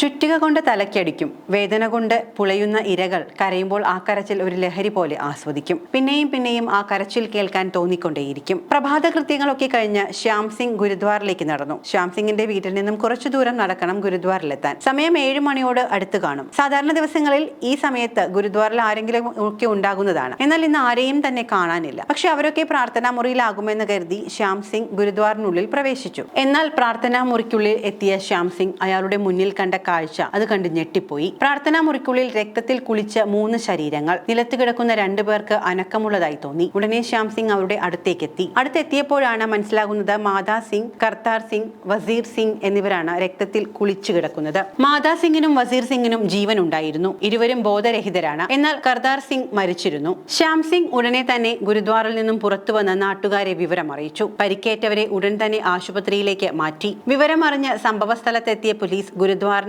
ചുറ്റിക കൊണ്ട് തലയ്ക്കടിക്കും വേദന കൊണ്ട് പുളയുന്ന ഇരകൾ കരയുമ്പോൾ ആ കരച്ചിൽ ഒരു ലഹരി പോലെ ആസ്വദിക്കും. പിന്നെയും പിന്നെയും ആ കരച്ചിൽ കേൾക്കാൻ തോന്നിക്കൊണ്ടേയിരിക്കും. പ്രഭാത കൃത്യങ്ങളൊക്കെ കഴിഞ്ഞ് ശ്യാം സിംഗ് ഗുരുദ്വാറിലേക്ക് നടന്നു. ശ്യാം സിംഗിന്റെ വീട്ടിൽ നിന്നും കുറച്ചു ദൂരം നടക്കണം ഗുരുദ്വാറിലെത്താൻ. സമയം ഏഴ് മണിയോട് അടുത്ത് കാണും. സാധാരണ ദിവസങ്ങളിൽ ഈ സമയത്ത് ഗുരുദ്വാറിൽ ആരെങ്കിലും ഒക്കെ ഉണ്ടാകുന്നതാണ്. എന്നാൽ ഇന്ന് ആരെയും തന്നെ കാണാനില്ല. പക്ഷെ അവരൊക്കെ പ്രാർത്ഥനാ മുറിയിലാകുമെന്ന് കരുതി ശ്യാം സിംഗ് ഗുരുദ്വാറിനുള്ളിൽ പ്രവേശിച്ചു. എന്നാൽ പ്രാർത്ഥനാ മുറിക്കുള്ളിൽ എത്തിയ ശ്യാം സിംഗ് അയാളുടെ മുന്നിൽ കണ്ട കാഴ്ച. അത് കണ്ട് ഞെട്ടിപ്പോയി. പ്രാർത്ഥനാ മുറിക്കുള്ളിൽ രക്തത്തിൽ കുളിച്ച മൂന്ന് ശരീരങ്ങൾ. നിലത്ത് കിടക്കുന്ന രണ്ടു പേർക്ക് അനക്കമുള്ളതായി തോന്നി. ഉടനെ ശ്യാം സിംഗ് അവരുടെ അടുത്തേക്ക് എത്തി അടുത്തെത്തിയപ്പോഴാണ് മനസ്സിലാകുന്നത് മാതാ സിംഗ് കർത്താർ സിംഗ് വസീർ സിംഗ് എന്നിവരാണ് രക്തത്തിൽ കുളിച്ചു കിടക്കുന്നത്. മാതാ സിംഗിനും വസീർ സിംഗിനും ജീവൻ ഉണ്ടായിരുന്നു. ഇരുവരും ബോധരഹിതരാണ്. എന്നാൽ കർത്താർ സിംഗ് മരിച്ചിരുന്നു. ശ്യാം സിംഗ് ഉടനെ തന്നെ ഗുരുദ്വാറിൽ നിന്നും പുറത്തു വന്ന നാട്ടുകാരെ വിവരം അറിയിച്ചു. പരിക്കേറ്റവരെ ഉടൻ തന്നെ ആശുപത്രിയിലേക്ക് മാറ്റി. വിവരമറിഞ്ഞ് സംഭവ സ്ഥലത്തെത്തിയ പോലീസ്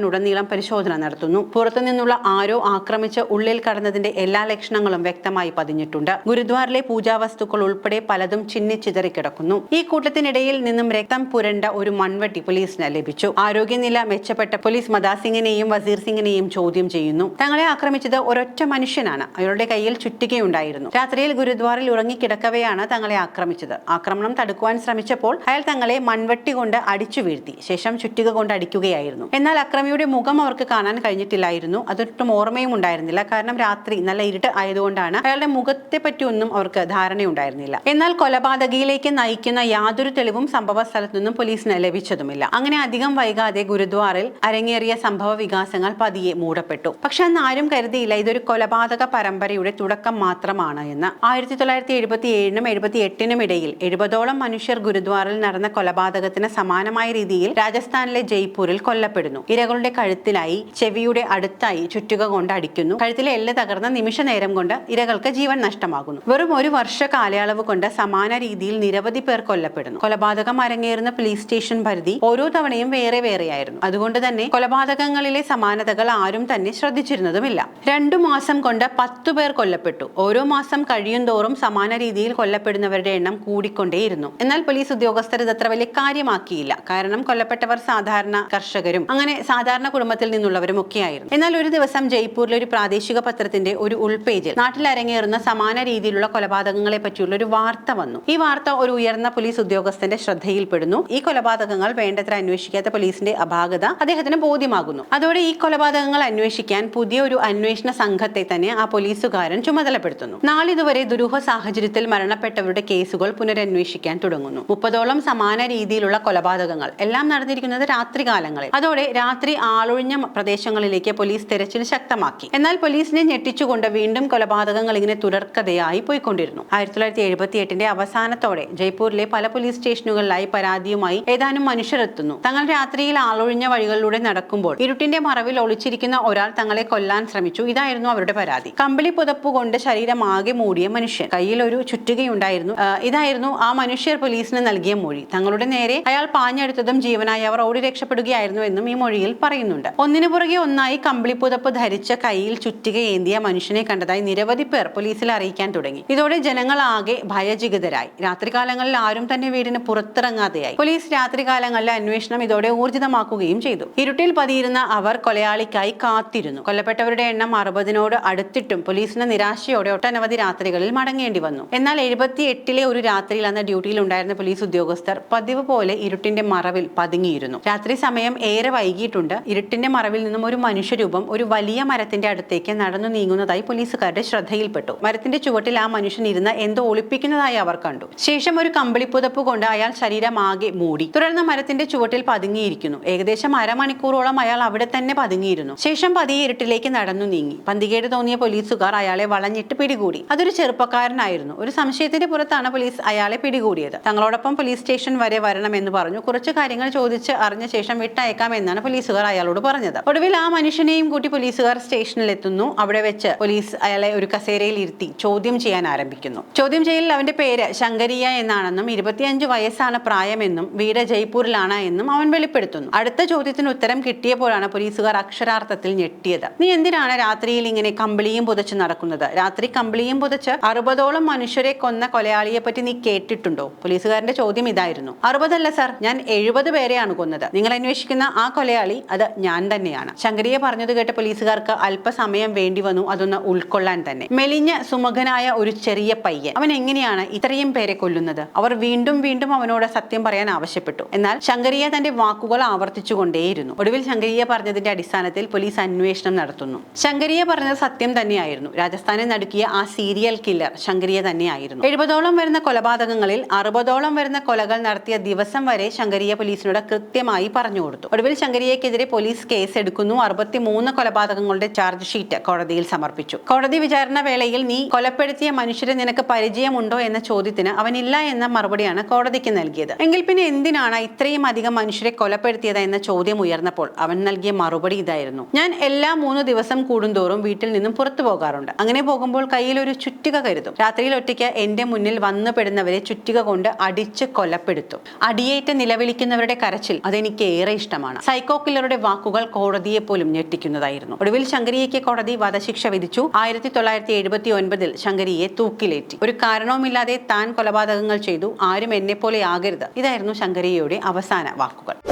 ഗുരുദ്വാറിനുടനീളം പരിശോധന നടത്തുന്നു. പുറത്തുനിന്നുള്ള ആരോ ആക്രമിച്ച് ഉള്ളിൽ കടന്നതിന്റെ എല്ലാ ലക്ഷണങ്ങളും വ്യക്തമായി പതിഞ്ഞിട്ടുണ്ട്. ഗുരുദ്വാറിലെ പൂജാവസ്തുക്കൾ ഉൾപ്പെടെ പലതും ചിന്നിച്ചിതറിക്കിടക്കുന്നു ഈ കൂട്ടത്തിനിടയിൽ നിന്നും രക്തം പുരണ്ട ഒരു മൺവെട്ടി പോലീസിന് ലഭിച്ചു. ആരോഗ്യനില മെച്ചപ്പെട്ട പോലീസ് മദാസിംഗിനെയും വസീർ സിംഗിനെയും ചോദ്യം ചെയ്യുന്നു. തങ്ങളെ ആക്രമിച്ചത് ഒരൊറ്റ മനുഷ്യനാണ്. അയാളുടെ കയ്യിൽ ചുറ്റികയുണ്ടായിരുന്നു. രാത്രിയിൽ ഗുരുദ്വാറിൽ ഉറങ്ങിക്കിടക്കവെയാണ് തങ്ങളെ ആക്രമിച്ചത്. ആക്രമണം തടുക്കുവാൻ ശ്രമിച്ചപ്പോൾ അയാൾ തങ്ങളെ മൺവെട്ടി കൊണ്ട് അടിച്ചു വീഴ്ത്തി. ശേഷം ചുറ്റിക കൊണ്ട് അടിക്കുകയായിരുന്നു. എന്നാൽ അക്രമിയുടെ മുഖം അവർക്ക് കാണാൻ കഴിഞ്ഞിട്ടില്ലായിരുന്നു. അതൊട്ടും ഓർമ്മയും ഉണ്ടായിരുന്നില്ല. കാരണം രാത്രി നല്ല ഇരുട്ട് ആയതുകൊണ്ടാണ് അയാളുടെ മുഖത്തെ പറ്റിയൊന്നും അവർക്ക് ധാരണയുണ്ടായിരുന്നില്ല. എന്നാൽ കൊലപാതകയിലേക്ക് നയിക്കുന്ന യാതൊരു തെളിവും സംഭവ സ്ഥലത്തു നിന്നും പോലീസിന് ലഭിച്ചതുമില്ല. അങ്ങനെ അധികം വൈകാതെ ഗുരുദ്വാറിൽ അരങ്ങേറിയ സംഭവ വികാസങ്ങൾ പതിയെ മൂടപ്പെട്ടു. പക്ഷെ അന്ന് ആരും കരുതിയില്ല ഇതൊരു കൊലപാതക പരമ്പരയുടെ തുടക്കം മാത്രമാണ് എന്ന്. ആയിരത്തി തൊള്ളായിരത്തി എഴുപത്തി ഏഴിനും എഴുപത്തി എട്ടിനും ഇടയിൽ എഴുപതോളം മനുഷ്യർ ഗുരുദ്വാറിൽ നടന്ന കൊലപാതകത്തിന് സമാനമായ രീതിയിൽ രാജസ്ഥാനിലെ ജയ്പൂരിൽ കൊല്ലപ്പെടുന്നു. ഇരകളുടെ കഴുത്തിലായി ചെവിയുടെ അടുത്തായി ചുറ്റുക കൊണ്ട് അടിക്കുന്നു. കഴുത്തിലെ എല്ല് തകർന്ന നിമിഷ നേരം കൊണ്ട് ഇരകൾക്ക് ജീവൻ നഷ്ടമാകുന്നു. വെറും ഒരു വർഷ കാലയളവ് കൊണ്ട് സമാന രീതിയിൽ നിരവധി പേർ കൊല്ലപ്പെടുന്നു. കൊലപാതകം അരങ്ങേറുന്ന പോലീസ് സ്റ്റേഷൻ പരിധി ഓരോ തവണയും വേറെ വേറെയായിരുന്നു. അതുകൊണ്ട് തന്നെ കൊലപാതകങ്ങളിലെ സമാനതകൾ ആരും തന്നെ ശ്രദ്ധിച്ചിരുന്നതുമില്ല. രണ്ടു മാസം കൊണ്ട് പത്തു പേർ കൊല്ലപ്പെട്ടു. ഓരോ മാസം കഴിയും തോറും സമാന രീതിയിൽ കൊല്ലപ്പെടുന്നവരുടെ എണ്ണം കൂടിക്കൊണ്ടേയിരുന്നു. എന്നാൽ പോലീസ് ഉദ്യോഗസ്ഥർ ഇത് അത്ര വലിയ കാര്യമാക്കിയില്ല. കാരണം കൊല്ലപ്പെട്ടവർ സാധാരണ കർഷകരും അങ്ങനെ സാധാരണ കുടുംബത്തിൽ നിന്നുള്ളവരും ഒക്കെയായിരുന്നു. എന്നാൽ ഒരു ദിവസം ജയ്പൂരിലെ ഒരു പ്രാദേശിക പത്രത്തിന്റെ ഒരു ഉൾപേജിൽ നാട്ടിൽ അരങ്ങേറുന്ന സമാന രീതിയിലുള്ള കൊലപാതകങ്ങളെ പറ്റിയുള്ള ഒരു വാർത്ത വന്നു. ഈ വാർത്ത ഒരു ഉയർന്ന പോലീസ് ഉദ്യോഗസ്ഥന്റെ ശ്രദ്ധയിൽപ്പെടുന്നു. ഈ കൊലപാതകങ്ങൾ വേണ്ടത്ര അന്വേഷിക്കാത്ത പോലീസിന്റെ അപാകത അദ്ദേഹത്തിന് ബോധ്യമാകുന്നു. അതോടെ ഈ കൊലപാതകങ്ങൾ അന്വേഷിക്കാൻ പുതിയ ഒരു അന്വേഷണ സംഘത്തെ തന്നെ ആ പോലീസുകാരൻ ചുമതലപ്പെടുത്തുന്നു. നാളിതുവരെ ദുരൂഹ സാഹചര്യത്തിൽ മരണപ്പെട്ടവരുടെ കേസുകൾ പുനരന്വേഷിക്കാൻ തുടങ്ങുന്നു. മുപ്പതോളം സമാന രീതിയിലുള്ള കൊലപാതകങ്ങൾ എല്ലാം നടന്നിരിക്കുന്നത് രാത്രികാലങ്ങളിൽ. അതോടെ രാത്രി ആളൊഴിഞ്ഞ പ്രദേശങ്ങളിലേക്ക് പോലീസ് തെരച്ചിൽ ശക്തമാക്കി. എന്നാൽ പോലീസിനെ ഞെട്ടിച്ചുകൊണ്ട് വീണ്ടും കൊലപാതകങ്ങൾ ഇങ്ങനെ തുടർക്കഥയായി പോയിക്കൊണ്ടിരുന്നു. ആയിരത്തി തൊള്ളായിരത്തി എഴുപത്തി എട്ടിന്റെ അവസാനത്തോടെ ജയ്പൂരിലെ പല പോലീസ് സ്റ്റേഷനുകളിലായി പരാതിയുമായി ഏതാനും മനുഷ്യർ എത്തുന്നു തങ്ങൾ രാത്രിയിൽ ആളൊഴിഞ്ഞ വഴികളിലൂടെ നടക്കുമ്പോൾ ഇരുട്ടിന്റെ മറവിൽ ഒളിച്ചിരിക്കുന്ന ഒരാൾ തങ്ങളെ കൊല്ലാൻ ശ്രമിച്ചു. ഇതായിരുന്നു അവരുടെ പരാതി. കമ്പിളി പുതപ്പ് കൊണ്ട് ശരീരം ആകെ മൂടിയ മനുഷ്യൻ. കയ്യിൽ ഒരു ചുറ്റുകയുണ്ടായിരുന്നു. ഇതായിരുന്നു ആ മനുഷ്യർ പോലീസിന് നൽകിയ മൊഴി. തങ്ങളുടെ നേരെ അയാൾ പാഞ്ഞെടുത്തതും ജീവനായി അവർ ഓടി രക്ഷപ്പെടുകയായിരുന്നു എന്നും ഈ മൊഴിയിൽ പറയുന്നുണ്ട്. ഒന്നിനു പുറകെ ഒന്നായി കമ്പിളി പുതപ്പ് ധരിച്ച കൈയിൽ ചുറ്റിക ഏന്തിയ മനുഷ്യനെ കണ്ടതായി നിരവധി പേർ പോലീസിൽ അറിയിക്കാൻ തുടങ്ങി. ഇതോടെ ജനങ്ങൾ ആകെ ഭയചികിതരായി. രാത്രികാലങ്ങളിൽ ആരും തന്നെ വീടിന് പുറത്തിറങ്ങാതെയായി. പോലീസ് രാത്രികാലങ്ങളിലെ അന്വേഷണം ഇതോടെ ഊർജിതമാക്കുകയും ചെയ്തു. ഇരുട്ടിൽ പതിയിരുന്ന അവർ കൊലയാളിക്കായി കാത്തിരുന്നു. കൊല്ലപ്പെട്ടവരുടെ എണ്ണം അറുപതിനോട് അടുത്തിട്ടും പോലീസിന് നിരാശയോടെ ഒട്ടനവധി രാത്രികളിൽ മടങ്ങേണ്ടി വന്നു. എന്നാൽ എഴുപത്തി എട്ടിലെ ഒരു രാത്രിയിൽ അന്ന് ഡ്യൂട്ടിയിൽ ഉണ്ടായിരുന്ന പോലീസ് ഉദ്യോഗസ്ഥർ പതിവ് പോലെ ഇരുട്ടിന്റെ മറവിൽ പതുങ്ങിയിരുന്നു. രാത്രി സമയം ഏറെ വൈകിയിട്ടുണ്ട്. ഇരുട്ടിന്റെ മറവിൽ നിന്നും ഒരു മനുഷ്യരൂപം ഒരു വലിയ മരത്തിന്റെ അടുത്തേക്ക് നടന്നു നീങ്ങുന്നതായി പോലീസുകാരുടെ ശ്രദ്ധയിൽപ്പെട്ടു. മരത്തിന്റെ ചുവട്ടിൽ ആ മനുഷ്യൻ ഇരുന്ന് എന്തോ ഒളിപ്പിക്കുന്നതായി അവർ കണ്ടു. ശേഷം ഒരു കമ്പിളിപ്പുതപ്പ് കൊണ്ട് അയാൾ ശരീരം ആകെ മൂടി. തുടർന്ന് മരത്തിന്റെ ചുവട്ടിൽ പതുങ്ങിയിരിക്കുന്നു. ഏകദേശം അരമണിക്കൂറോളം അയാൾ അവിടെ തന്നെ പതുങ്ങിയിരുന്നു. ശേഷം പതിയെ ഇരുട്ടിലേക്ക് നടന്നു നീങ്ങി. പന്തികേട് തോന്നിയ പോലീസുകാർ അയാളെ വളഞ്ഞിട്ട് പിടികൂടി. അതൊരു ചെറുപ്പക്കാരനായിരുന്നു. ഒരു സംശയത്തിന്റെ പുറത്താണ് പോലീസ് അയാളെ പിടികൂടിയത്. തങ്ങളോടൊപ്പം പോലീസ് സ്റ്റേഷൻ വരെ വരണമെന്ന് പറഞ്ഞു കുറച്ച് കാര്യങ്ങൾ ചോദിച്ച് അറിഞ്ഞ ശേഷം വിട്ടയക്കാം എന്നാണ് പോലീസുകാർ അയാളോട് പറഞ്ഞത്. ഒടുവിൽ ആ മനുഷ്യനെയും കൂട്ടി പോലീസുകാർ സ്റ്റേഷനിൽ എത്തുന്നു അവിടെ വെച്ച് പോലീസ് അയാളെ ഒരു കസേരയിൽ ഇരുത്തി ചോദ്യം ചെയ്യാൻ ആരംഭിക്കുന്നു. ചോദ്യം ചെയ്യലിൽ അവന്റെ പേര് ശങ്കരിയ എന്നാണെന്നും ഇരുപത്തിയഞ്ച് വയസ്സാണ് പ്രായമെന്നും വീട് ജയ്പൂരിലാണ് എന്നും അവൻ വെളിപ്പെടുത്തുന്നു. അടുത്ത ചോദ്യത്തിന് ഉത്തരം കിട്ടിയപ്പോഴാണ് പോലീസുകാർ അക്ഷരാർത്ഥത്തിൽ ഞെട്ടിയത്. നീ എന്തിനാണ് രാത്രിയിൽ ഇങ്ങനെ കമ്പിളിയും പുതച്ച് നടക്കുന്നത്? രാത്രി കമ്പിളിയും പുതച്ച് അറുപതോളം മനുഷ്യരെ കൊന്ന കൊലയാളിയെ പറ്റി നീ കേട്ടിട്ടുണ്ടോ? പോലീസുകാരന്റെ ചോദ്യം ഇതായിരുന്നു. അറുപതല്ല സർ. ഞാൻ എഴുപത് പേരെയാണ് കൊന്നത്. നിങ്ങൾ അന്വേഷിക്കുന്ന ആ കൊലയാളി അത് ഞാൻ തന്നെയാണ്. ശങ്കരിയെ പറഞ്ഞത് കേട്ട പോലീസുകാർക്ക് അല്പസമയം വേണ്ടി വന്നു. അതൊന്ന് ഉൾക്കൊള്ളാൻ തന്നെ. മെലിഞ്ഞ സുമുഖനായ ഒരു ചെറിയ പയ്യൻ. അവൻ എങ്ങനെയാണ് ഇത്രയും പേരെ കൊല്ലുന്നത്? അവർ വീണ്ടും വീണ്ടും അവനോട് സത്യം പറയാൻ ആവശ്യപ്പെട്ടു. എന്നാൽ ശങ്കരിയ തന്റെ വാക്കുകൾ ആവർത്തിച്ചുകൊണ്ടേയിരുന്നു. ഒടുവിൽ ശങ്കരിയ പറഞ്ഞതിന്റെ അടിസ്ഥാനത്തിൽ പോലീസ് അന്വേഷണം നടത്തുന്നു. ശങ്കരിയ പറഞ്ഞത് സത്യം തന്നെയായിരുന്നു. രാജസ്ഥാനെ നടുക്കിയ ആ സീരിയൽ കില്ലർ ശങ്കരിയ തന്നെയായിരുന്നു. എഴുപതോളം വരുന്ന കൊലപാതകങ്ങളിൽ അറുപതോളം വരുന്ന കൊലകൾ നടത്തിയ ദിവസം വരെ ശങ്കരിയ പോലീസിനോട് കൃത്യമായി പറഞ്ഞു കൊടുത്തു. ഒടുവിൽ ശങ്കരിയക്കെതിരെ പോലീസ് കേസ് എടുക്കുന്നു അറുപത്തിമൂന്ന് കൊലപാതകങ്ങളുടെ ചാർജ് ഷീറ്റ് കോടതിയിൽ സമർപ്പിച്ചു. കോടതി വിചാരണ വേളയിൽ നീ കൊലപ്പെടുത്തിയ മനുഷ്യരെ നിനക്ക് പരിചയമുണ്ടോ എന്ന ചോദ്യത്തിന് അവനില്ല എന്ന മറുപടിയാണ് കോടതിക്ക് നൽകിയത്. എങ്കിൽ പിന്നെ എന്തിനാണ് ഇത്രയും അധികം മനുഷ്യരെ കൊലപ്പെടുത്തിയത് എന്ന ചോദ്യം ഉയർന്നപ്പോൾ അവൻ നൽകിയ മറുപടി ഇതായിരുന്നു. ഞാൻ എല്ലാ മൂന്ന് ദിവസം കൂടുന്തോറും വീട്ടിൽ നിന്നും പുറത്തു പോകാറുണ്ട്. അങ്ങനെ പോകുമ്പോൾ കയ്യിൽ ഒരു ചുറ്റിക കരുതും. രാത്രിയിൽ ഒറ്റയ്ക്ക് എന്റെ മുന്നിൽ വന്നുപെടുന്നവരെ ചുറ്റിക കൊണ്ട് അടിച്ച് കൊലപ്പെടുത്തും. അടിയേറ്റ് നിലവിളിക്കുന്നവരുടെ കരച്ചിൽ അതെനിക്ക് ഏറെ ഇഷ്ടമാണ്. സൈക്കോ കില്ലറുടെ വാക്കുകൾ കോടതിയെ പോലും ഞെട്ടിക്കുന്നതായിരുന്നു. ഒടുവിൽ ശങ്കരിയയ്ക്ക് കോടതി വധശിക്ഷ വിധിച്ചു. ആയിരത്തി തൊള്ളായിരത്തി എഴുപത്തി ഒൻപതിൽ ശങ്കരിയെ തൂക്കിലേറ്റി. ഒരു കാരണവുമില്ലാതെ താൻ കൊലപാതകങ്ങൾ ചെയ്തു. ആരും എന്നെ പോലെ ആകരുത്. ഇതായിരുന്നു ശങ്കരിയയുടെ അവസാന വാക്കുകൾ.